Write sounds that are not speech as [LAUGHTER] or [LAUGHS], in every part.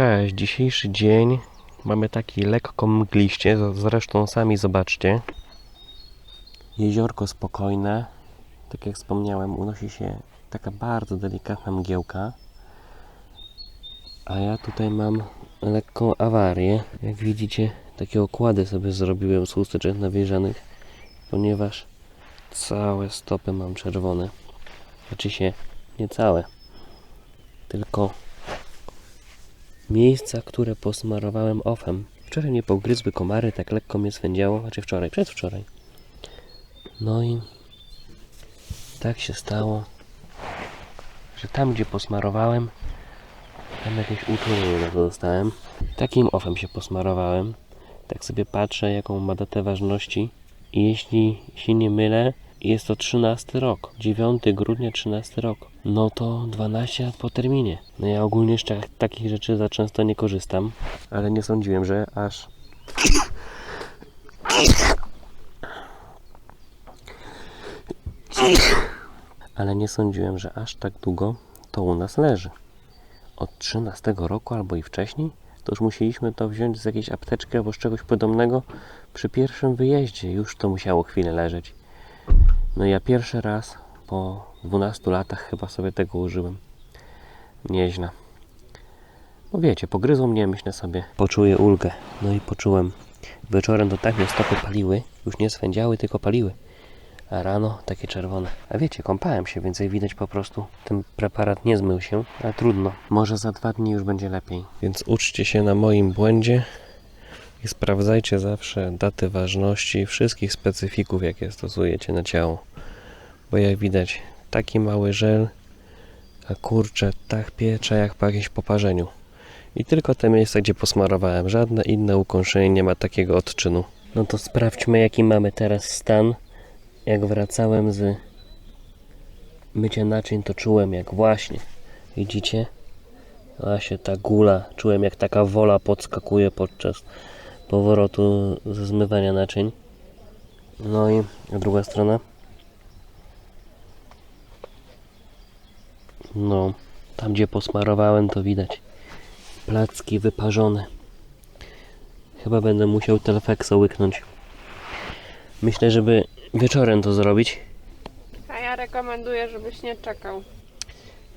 Cześć, dzisiejszy dzień mamy taki lekko mgliście, zresztą sami zobaczcie. Jeziorko spokojne, tak jak wspomniałem, unosi się taka bardzo delikatna mgiełka. A ja tutaj mam lekką awarię. Jak widzicie, takie okłady sobie zrobiłem z chusteczek nawilżanych, ponieważ całe stopy mam czerwone. Znaczy się nie całe, tylko miejsca, które posmarowałem ofem. Wczoraj mnie pogryzły komary, tak lekko mnie swędziało, znaczy wczoraj, przedwczoraj. No i tak się stało, że tam gdzie posmarowałem, tam jakieś uczulenie na to dostałem. Takim ofem się posmarowałem. Tak sobie patrzę, jaką ma datę ważności. I jeśli się nie mylę, jest to 13 rok. 9 grudnia 13 rok. No to 12 lat po terminie. No ja ogólnie z tak- takich rzeczy za często nie korzystam, ale nie sądziłem, że aż ale nie sądziłem, że aż tak długo to u nas leży. Od 13 roku albo i wcześniej, to już musieliśmy to wziąć z jakiejś apteczki albo z czegoś podobnego przy pierwszym wyjeździe. Już to musiało chwilę leżeć. No ja pierwszy raz po 12 latach chyba sobie tego użyłem. Nieźle. No wiecie, pogryzło mnie, myślę sobie. Poczuję ulgę. No i poczułem. Wieczorem to tak mnie stopy paliły. Już nie swędziały, tylko paliły. A rano takie czerwone. A wiecie, kąpałem się, więc jak widać po prostu ten preparat nie zmył się, ale trudno. Może za dwa dni już będzie lepiej. Więc uczcie się na moim błędzie i sprawdzajcie zawsze daty ważności wszystkich specyfików, jakie stosujecie na ciało. Bo jak widać, taki mały żel, a kurczę, tak piecze jak po jakimś poparzeniu. I tylko te miejsca, gdzie posmarowałem. Żadne inne ukąszenie nie ma takiego odczynu. No to sprawdźmy, jaki mamy teraz stan. Jak wracałem z mycia naczyń, to czułem jak właśnie. Widzicie? Właśnie ta gula. Czułem jak taka wola podskakuje podczas powrotu ze zmywania naczyń. No i druga strona. No, tam gdzie posmarowałem, to widać. Placki wyparzone. Chyba będę musiał telefekso łyknąć. Myślę, żeby wieczorem to zrobić. A ja rekomenduję, żebyś nie czekał.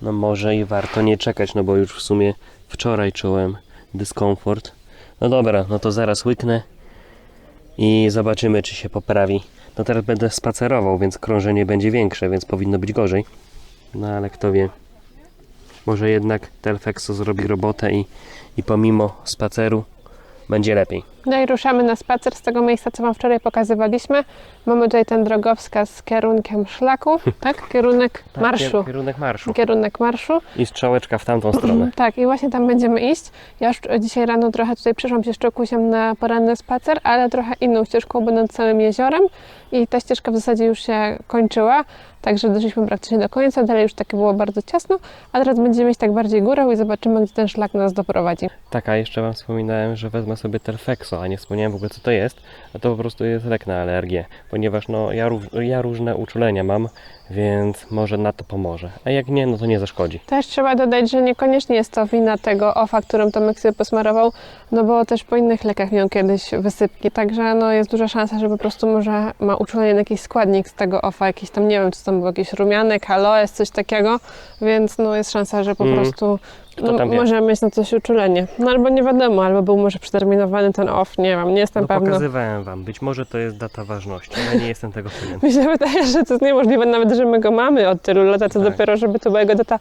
No może i warto nie czekać, no bo już w sumie wczoraj czułem dyskomfort. No dobra, no to zaraz łyknę i zobaczymy, czy się poprawi. No teraz będę spacerował, więc krążenie będzie większe, więc powinno być gorzej. No ale kto wie. Może jednak Telfexo zrobi robotę i, i pomimo spaceru będzie lepiej. No i ruszamy na spacer z tego miejsca, co Wam wczoraj pokazywaliśmy. Mamy tutaj ten drogowskaz z kierunkiem szlaku, [LAUGHS] tak? Kierunek marszu. Kier- Kierunek marszu. Kierunek marszu. I strzałeczka w tamtą stronę. [CLEARS THROAT] Tak, i właśnie tam będziemy iść. Ja już dzisiaj rano trochę tutaj przyszłam się szczokusiem na poranny spacer, ale trochę inną ścieżką, będąc całym jeziorem. I ta ścieżka w zasadzie już się kończyła, także doszliśmy praktycznie do końca. Dalej już takie było bardzo ciasno, a teraz będziemy iść tak bardziej górą i zobaczymy, gdzie ten szlak nas doprowadzi. Tak, a jeszcze Wam wspominałem, że wezmę sobie A nie wspomniałem w ogóle co to jest. A to po prostu jest lek na alergię, ponieważ no, ja, ja różne uczulenia mam, więc może na to pomoże. A jak nie, no to nie zaszkodzi. Też trzeba dodać, że niekoniecznie jest to wina tego OFA, którym Tomek sobie posmarował, no bo też po innych lekach miał kiedyś wysypki, także no jest duża szansa, że po prostu może ma uczulenie na jakiś składnik z tego OFA, jakiś tam, nie wiem, czy tam był jakiś rumianek, aloes, coś takiego, więc no jest szansa, że po Mm. prostu Kto tam wie? może mieć na coś uczulenie. No albo nie wiadomo, albo był może przeterminowany ten OFF, nie wiem, nie jestem No pewna. pokazywałem Wam, być może to jest data ważności, ale nie jestem tego pewien. [LAUGHS] Mi się wydaje, że to jest niemożliwe nawet, że my go mamy od tylu lat, a to Tak. dopiero, żeby to była jego data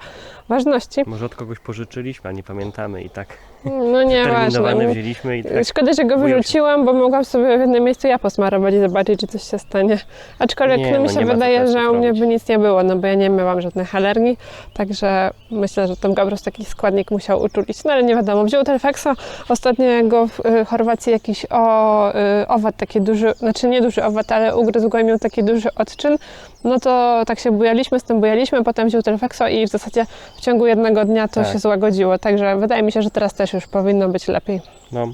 ważności. Może od kogoś pożyczyliśmy, a nie pamiętamy i tak No nieważne. terminowany wzięliśmy i tak Szkoda, że go wyrzuciłam, bo mogłam sobie w jednym miejscu ja posmarować i zobaczyć, czy coś się stanie. Aczkolwiek Nie, no, mi no się nie wydaje, że u mnie by nic nie było, no bo ja nie miałam żadnych alergii, także myślę, że tam po prostu jakiś składnik musiał uczulić. No ale nie wiadomo. Wziął Telfexa, ostatnio go w y, Chorwacji jakiś o, y, owad taki duży, znaczy nie duży owad, ale ugryzł go i miał taki duży odczyn, no to tak się bujaliśmy, z tym bujaliśmy, potem wziął Telfexo i w zasadzie w ciągu jednego dnia to Tak. się złagodziło, także wydaje mi się, że teraz też już powinno być lepiej. no,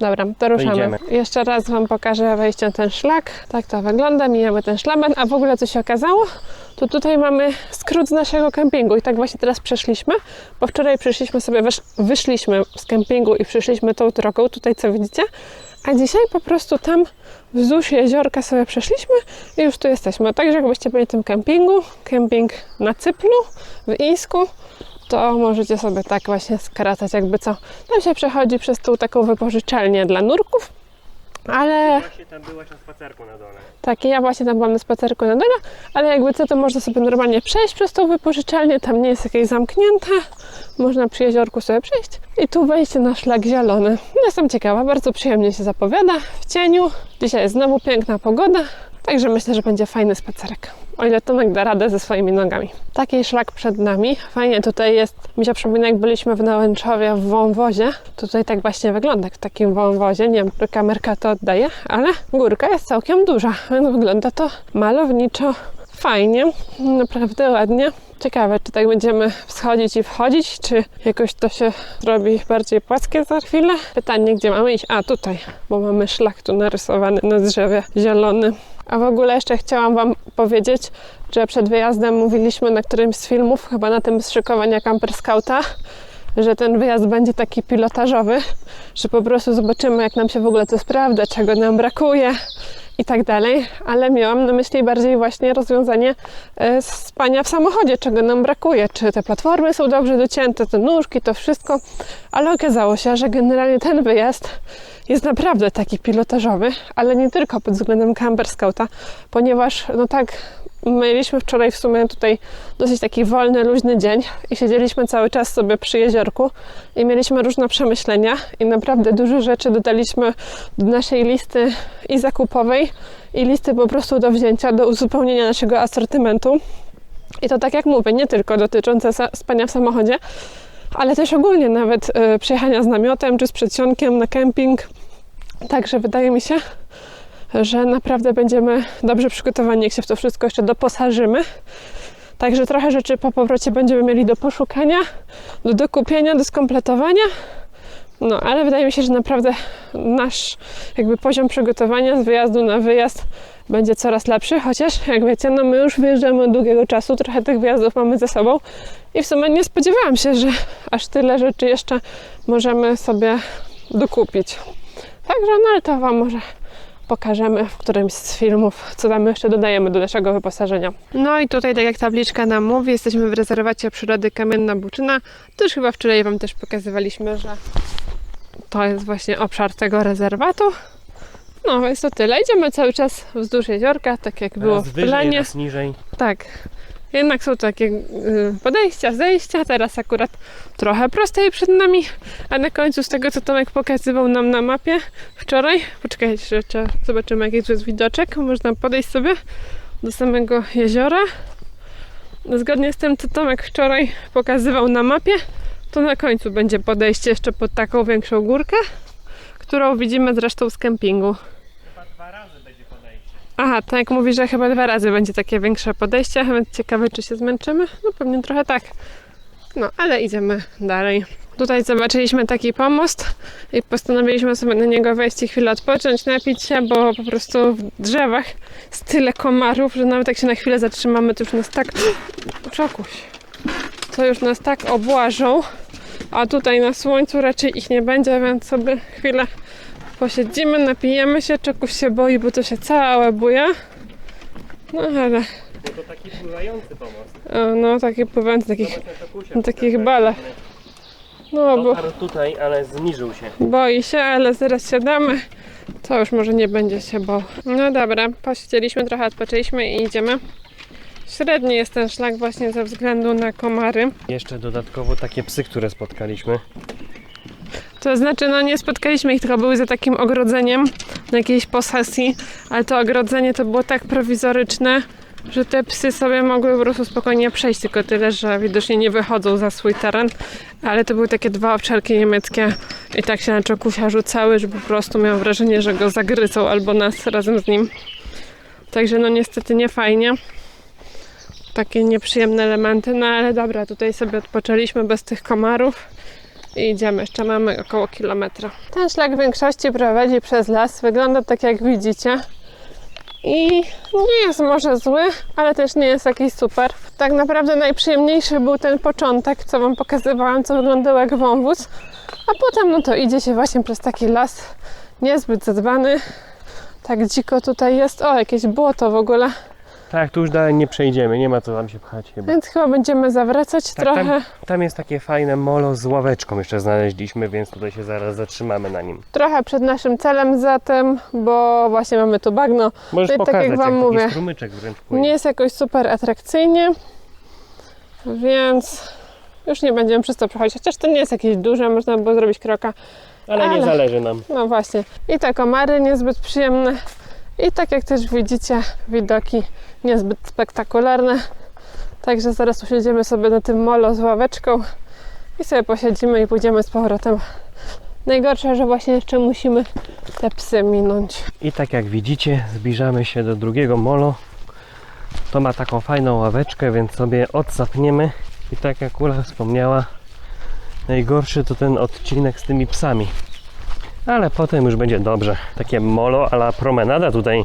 Dobra, to ruszamy. idziemy. Jeszcze raz Wam pokażę wejście na ten szlak. Tak to wygląda, mijamy ten szlaban, a w ogóle co się okazało, to tutaj mamy skrót z naszego kempingu i tak właśnie teraz przeszliśmy, bo wczoraj przyszliśmy sobie, wysz, wyszliśmy z kempingu i przyszliśmy tą drogą, tutaj co widzicie, a dzisiaj po prostu tam wzdłuż jeziorka sobie przeszliśmy i już tu jesteśmy. Także jakbyście byli w tym kempingu, kemping na Cyplu, w Ińsku, to możecie sobie tak właśnie skracać, jakby co. Tam się przechodzi przez tą taką wypożyczalnię dla nurków, ale Właśnie tam byłaś na spacerku na dole. tak, ja właśnie tam byłam na spacerku na dole, ale jakby co, to można sobie normalnie przejść przez tą wypożyczalnię, tam nie jest jakieś zamknięte, można przy jeziorku sobie przejść i tu wejście na szlak zielony. Jestem ciekawa, bardzo przyjemnie się zapowiada, w cieniu, dzisiaj jest znowu piękna pogoda, także myślę, że będzie fajny spacerek. O ile Tomek da radę ze swoimi nogami. Taki szlak przed nami. Fajnie tutaj jest. Mi się przypomina, jak byliśmy w Nałęczowie w wąwozie. Tutaj tak właśnie wygląda w takim wąwozie. Nie wiem, czy kamerka to oddaje, ale górka jest całkiem duża. Wygląda to malowniczo. Fajnie, naprawdę ładnie. Ciekawe, czy tak będziemy wschodzić i wchodzić, czy jakoś to się robi bardziej płaskie za chwilę. Pytanie, gdzie mamy iść? A, tutaj, bo mamy szlak tu narysowany na drzewie zielony. A w ogóle jeszcze chciałam Wam powiedzieć, że przed wyjazdem mówiliśmy na którymś z filmów, chyba na tym z szykowania Camper Scouta, że ten wyjazd będzie taki pilotażowy, że po prostu zobaczymy, jak nam się w ogóle to sprawdza, czego nam brakuje i tak dalej, ale miałam na myśli bardziej właśnie rozwiązanie e, spania w samochodzie, czego nam brakuje, czy te platformy są dobrze docięte, te nóżki, to wszystko, ale okazało się, że generalnie ten wyjazd jest naprawdę taki pilotażowy, ale nie tylko pod względem camper scouta, ponieważ no tak mieliśmy wczoraj w sumie tutaj dosyć taki wolny, luźny dzień i siedzieliśmy cały czas sobie przy jeziorku i mieliśmy różne przemyślenia i naprawdę dużo rzeczy dodaliśmy do naszej listy i zakupowej i listy po prostu do wzięcia, do uzupełnienia naszego asortymentu. I to tak jak mówię, nie tylko dotyczące spania w samochodzie, ale też ogólnie nawet y, przyjechania z namiotem czy z przedsionkiem na kemping. Także wydaje mi się, że naprawdę będziemy dobrze przygotowani, jak się w to wszystko jeszcze doposażymy. Także trochę rzeczy po powrocie będziemy mieli do poszukania, do dokupienia, do skompletowania. No, ale wydaje mi się, że naprawdę nasz jakby poziom przygotowania z wyjazdu na wyjazd będzie coraz lepszy, chociaż jak wiecie, no my już wyjeżdżamy od długiego czasu, trochę tych wyjazdów mamy ze sobą i w sumie nie spodziewałam się, że aż tyle rzeczy jeszcze możemy sobie dokupić. Także no ale to Wam może pokażemy w którymś z filmów, co tam jeszcze dodajemy do naszego wyposażenia. No i tutaj, tak jak tabliczka nam mówi, jesteśmy w rezerwacie przyrody Kamienna Buczyna. To już chyba wczoraj Wam też pokazywaliśmy, że to jest właśnie obszar tego rezerwatu. No, jest to tyle. Idziemy cały czas wzdłuż jeziorka, tak jak było raz w wyżej, planie. raz niżej. Tak. Jednak są takie y, podejścia, zejścia. Teraz akurat trochę prościej przed nami, a na końcu z tego, co Tomek pokazywał nam na mapie wczoraj, poczekajcie, jeszcze zobaczymy, jaki tu jest widoczek. Można podejść sobie do samego jeziora. No, Zgodnie z tym, co Tomek wczoraj pokazywał na mapie, to na końcu będzie podejście jeszcze pod taką większą górkę, którą widzimy zresztą z kempingu. Chyba dwa razy będzie podejście. Aha, tak mówi, że chyba dwa razy będzie takie większe podejście, więc ciekawe, czy się zmęczymy. No pewnie trochę tak. No, ale idziemy dalej. Tutaj zobaczyliśmy taki pomost i postanowiliśmy sobie na niego wejść i chwilę odpocząć, napić się, bo po prostu w drzewach jest tyle komarów, że nawet jak się na chwilę zatrzymamy, to już nas tak... Czokuś. To już nas tak obłażą, a tutaj na słońcu raczej ich nie będzie, więc sobie chwilę posiedzimy, napijemy się, Czokuś się boi, bo to się całe buja. No ale, To taki pływający pomost. no takie pływające, takich, na takich balach. No bo tutaj, ale zniżył się. boi się, ale zaraz siadamy, to już może nie będzie się bał. No dobra, posiedzieliśmy, trochę odpoczęliśmy i idziemy. Średni jest ten szlak właśnie ze względu na komary. Jeszcze dodatkowo takie psy, które spotkaliśmy. To znaczy, no nie spotkaliśmy ich, tylko były za takim ogrodzeniem na jakiejś posesji, ale to ogrodzenie to było tak prowizoryczne, że te psy sobie mogły po prostu spokojnie przejść, tylko tyle, że widocznie nie wychodzą za swój teren, ale to były takie dwa owczarki niemieckie i tak się na czokusia rzucały, że po prostu miałam wrażenie, że go zagryzą albo nas razem z nim. Także no niestety nie fajnie. Takie nieprzyjemne elementy, no ale dobra, tutaj sobie odpoczęliśmy bez tych komarów. I idziemy, jeszcze mamy około kilometra. Ten szlak w większości prowadzi przez las, wygląda tak jak widzicie. I nie jest może zły, ale też nie jest jakiś super. Tak naprawdę najprzyjemniejszy był ten początek, co Wam pokazywałam, co wyglądało jak wąwóz. A potem no to idzie się właśnie przez taki las, niezbyt zadbany. Tak dziko tutaj jest. O, jakieś błoto w ogóle. Tak, tu już dalej nie przejdziemy, nie ma co tam się pchać chyba. Więc chyba będziemy zawracać Tak, trochę. tam, tam jest takie fajne molo z ławeczką jeszcze znaleźliśmy, więc tutaj się zaraz zatrzymamy na nim. Trochę przed naszym celem zatem, bo właśnie mamy tu bagno. Możesz No i tak pokazać, jak wam jak mówię, taki strumyczek wręcz płynie. Nie jest jakoś super atrakcyjnie, więc już nie będziemy przez to przechodzić. Chociaż to nie jest jakieś duże, można było zrobić kroka. ale, nie ale- zależy nam. No właśnie. I te komary niezbyt przyjemne. I tak jak też widzicie, widoki niezbyt spektakularne. Także zaraz usiądziemy sobie na tym molo z ławeczką i sobie posiedzimy i pójdziemy z powrotem. Najgorsze, że właśnie jeszcze musimy te psy minąć. I tak jak widzicie, zbliżamy się do drugiego molo. To ma taką fajną ławeczkę, więc sobie odsapniemy. I tak jak Ula wspomniała, najgorszy to ten odcinek z tymi psami. Ale potem już będzie dobrze. Takie molo a la promenada tutaj.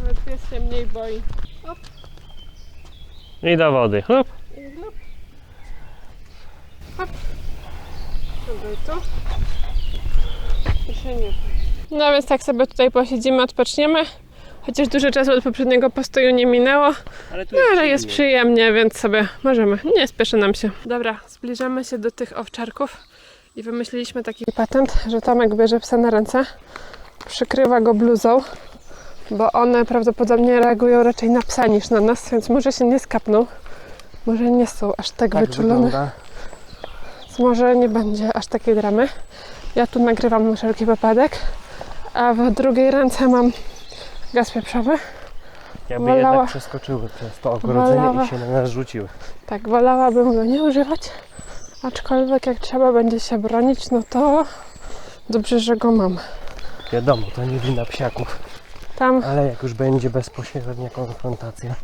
Nawet pies się mniej boi. I do wody. Hop. Dobra, tu. I się nie. No więc tak sobie tutaj posiedzimy, odpoczniemy. Chociaż dużo czasu od poprzedniego postoju nie minęło. Ale tu No ale jest przyjemnie, więc sobie możemy. Nie spieszy nam się. Dobra, zbliżamy się do tych owczarków i wymyśliliśmy taki patent, że Tomek bierze psa na ręce, przykrywa go bluzą, bo one prawdopodobnie reagują raczej na psa niż na nas, więc może się nie skapną. Może nie są aż tak, tak wyczulone, wygląda. więc może nie będzie aż takiej dramy. Ja tu nagrywam na wszelki wypadek, a w drugiej ręce mam gaz pieprzowy. Jakby Wolała- jednak przeskoczyły przez to ogrodzenie Wolała- i się na nas rzuciły. Tak, wolałabym go nie używać, aczkolwiek jak trzeba będzie się bronić, no to dobrze, że go mam. Wiadomo, to nie wina psiaków, Tam, ale jak już będzie bezpośrednia konfrontacja.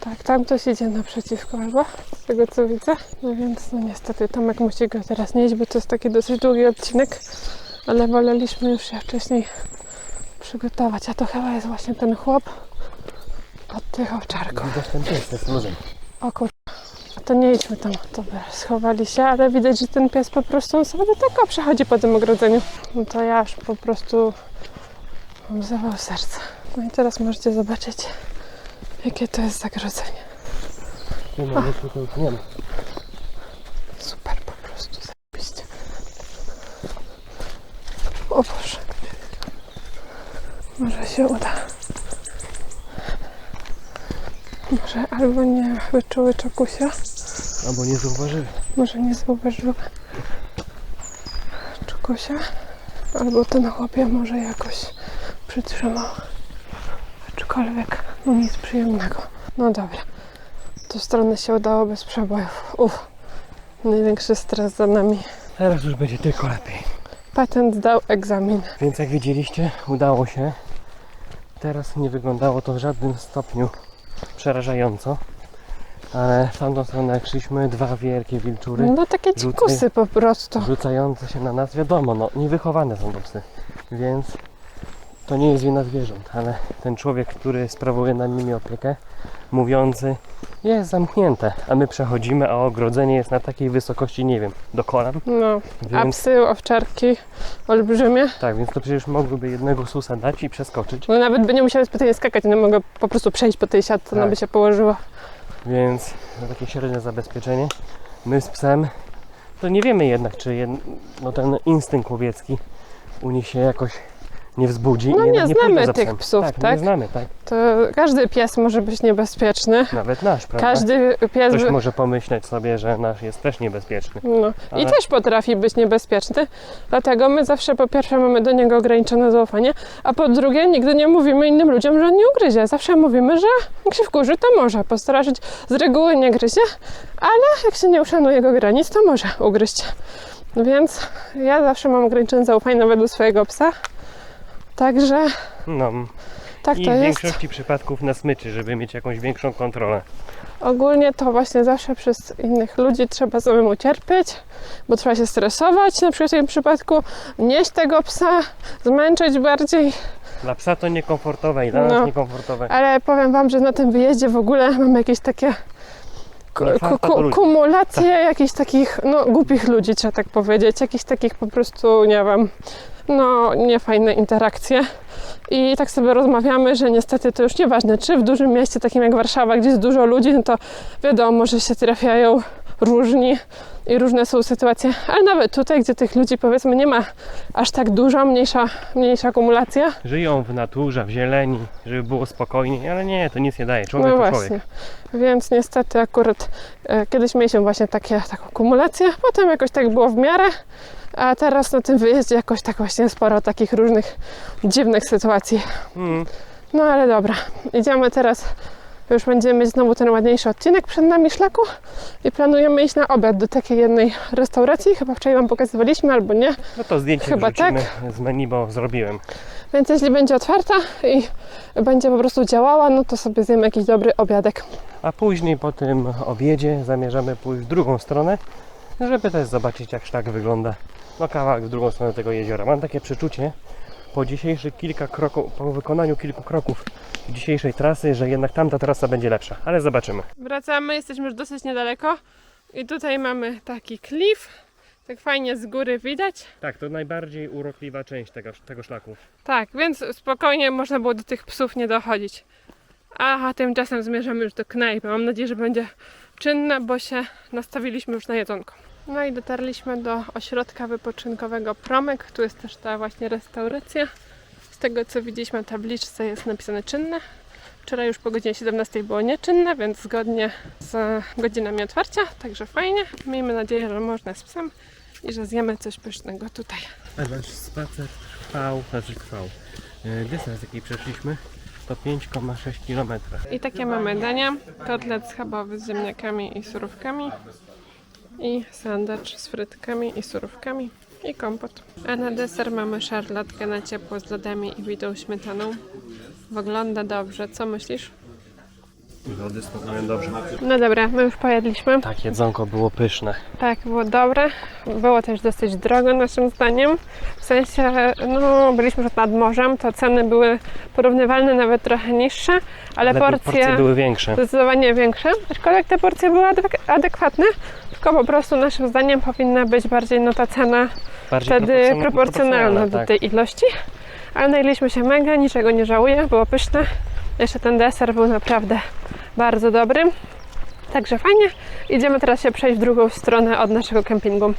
tak, tam ktoś idzie naprzeciwko chyba, z tego co widzę. No więc, no niestety, Tomek musi go teraz nieść, bo to jest taki dosyć długi odcinek, ale woleliśmy już się wcześniej przygotować, a to chyba jest właśnie ten chłop od tych owczarków. Widać ten pies jest luzem. O kur... To nie idźmy tam. Dobra, schowali się, ale widać, że ten pies po prostu sobie tylko przechodzi po tym ogrodzeniu. No to ja już po prostu mam zawał serca. No i teraz możecie zobaczyć, jakie to jest zagrożenie. Nie ma, tutaj już nie ma. Super po prostu, zajebiście. O Boże. Może się uda. Może albo nie wyczuły czokusia. Albo nie zauważyli. Może nie zauważyły czegoś, albo ten chłopie może jakoś przytrzymał. Aczkolwiek no nic przyjemnego. No dobra, tą stronę się udało bez przebojów. Uff, największy stres za nami. Teraz już będzie tylko lepiej. Patent zdał egzamin. Więc jak widzieliście, udało się. Teraz nie wyglądało to w żadnym stopniu przerażająco. Ale w tamtą stronę jak szliśmy, dwa wielkie wilczury No takie dzikusy po prostu. rzucające się na nas. Wiadomo, no niewychowane są to psy. Więc to nie jest wina zwierząt, ale ten człowiek, który sprawuje nad nimi opiekę, mówiący jest zamknięte, a my przechodzimy, a ogrodzenie jest na takiej wysokości, nie wiem, do kolan. No, a Więc psy, owczarki olbrzymie. tak, więc to przecież mogłyby jednego susa dać i przeskoczyć. No nawet by nie musiały specjalnie skakać, one mogą po prostu przejść po tej siatce, ona Tak. by się położyła. Więc takie średnie zabezpieczenie. My z psem to nie wiemy jednak, czy jed... no ten instynkt łowiecki u nich się jakoś nie wzbudzi. No nie jednak znamy tych psem. psów, tak? tak? Nie znamy, tak. To każdy pies może być niebezpieczny. Nawet nasz, prawda? Każdy pies. Ktoś By... może pomyśleć sobie, że nasz jest też niebezpieczny. No. Ale- I też potrafi być niebezpieczny. Dlatego my zawsze po pierwsze mamy do niego ograniczone zaufanie, a po drugie nigdy nie mówimy innym ludziom, że on nie ugryzie. Zawsze mówimy, że jak się wkurzy, to może postraszyć. Z reguły nie gryzie, ale jak się nie uszanuje jego granic, to może ugryźć. Więc ja zawsze mam ograniczone zaufanie nawet do swojego psa. Także No. Tak I to w jest. większości przypadków na smyczy, żeby mieć jakąś większą kontrolę. Ogólnie to właśnie zawsze przez innych ludzi trzeba samemu cierpieć, bo trzeba się stresować, na przykład w tym przypadku nieść tego psa, zmęczyć bardziej. Dla psa to niekomfortowe i dla No. nas niekomfortowe. Ale powiem Wam, że na tym wyjeździe w ogóle mamy jakieś takie ku, Nie ku, farta do ku, ludzi. kumulacje jakichś takich, no głupich ludzi, trzeba tak powiedzieć, jakichś takich po prostu, nie wiem, no niefajne interakcje. I tak sobie rozmawiamy, że niestety to już nieważne, czy w dużym mieście takim jak Warszawa, gdzie jest dużo ludzi, no to wiadomo, że się trafiają różni i różne są sytuacje, ale nawet tutaj, gdzie tych ludzi powiedzmy nie ma aż tak dużo, mniejsza, mniejsza akumulacja, Żyją w naturze, w zieleni, żeby było spokojniej, ale nie, to nic nie daje. Człowiek no to właśnie. człowiek. Więc niestety akurat e, kiedyś mieliśmy właśnie takie, taką kumulację, potem jakoś tak było w miarę, a teraz na tym wyjeździe jakoś tak właśnie sporo takich różnych dziwnych sytuacji. Mm. No ale dobra, idziemy teraz, już będziemy mieć znowu ten ładniejszy odcinek przed nami szlaku i planujemy iść na obiad do takiej jednej restauracji, chyba wczoraj Wam pokazywaliśmy albo nie, No to zdjęcie Chyba tak. z menu, bo zrobiłem. więc jeśli będzie otwarta i będzie po prostu działała, no to sobie zjemy jakiś dobry obiadek. A później po tym obiedzie zamierzamy pójść w drugą stronę, żeby też zobaczyć jak szlak wygląda. No kawałek w drugą stronę tego jeziora. Mam takie przeczucie po dzisiejszych kilka kroków, po wykonaniu kilku kroków dzisiejszej trasy, że jednak tamta trasa będzie lepsza, ale zobaczymy. Wracamy, jesteśmy już dosyć niedaleko i tutaj mamy taki klif, tak fajnie z góry widać. Tak, to najbardziej urokliwa część tego, tego szlaku. Tak, więc spokojnie można było do tych psów nie dochodzić. A tymczasem zmierzamy już do knajpy. Mam nadzieję, że będzie czynna, bo się nastawiliśmy już na jedzonko. No i dotarliśmy do ośrodka wypoczynkowego Promyk. Tu jest też ta właśnie restauracja. Z tego co widzieliśmy na tabliczce jest napisane czynne. Wczoraj już po godzinie 17 było nieczynne, więc zgodnie z godzinami otwarcia, także fajnie. Miejmy nadzieję, że można z psem i że zjemy coś pysznego tutaj. A nasz spacer trwał, znaczy trwał. Yy, Dystans jaki przeszliśmy to 5,6 km. I takie mamy dania. Kotlet schabowy z ziemniakami i surówkami. I sandacz z frytkami i surówkami. I kompot. A na deser mamy szarlotkę na ciepło z lodami i bitą śmietaną. Wygląda dobrze. Co myślisz? Wody smakują dobrze. No dobra, my już pojedliśmy. Tak, jedzonko było pyszne. Tak, było dobre. Było też dosyć drogo naszym zdaniem. W sensie, no byliśmy już nad morzem, to ceny były porównywalne, nawet trochę niższe, ale, Ale porcje... porcje były większe. zdecydowanie większe, aczkolwiek te porcje były adek- adekwatne, tylko po prostu naszym zdaniem powinna być bardziej no ta cena Bardziej wtedy proporcjon- proporcjonalna do tak. tej ilości. Ale najedliśmy się mega, niczego nie żałuję, było pyszne. Jeszcze ten deser był naprawdę bardzo dobry. Także fajnie. Idziemy teraz się przejść w drugą stronę od naszego kempingu.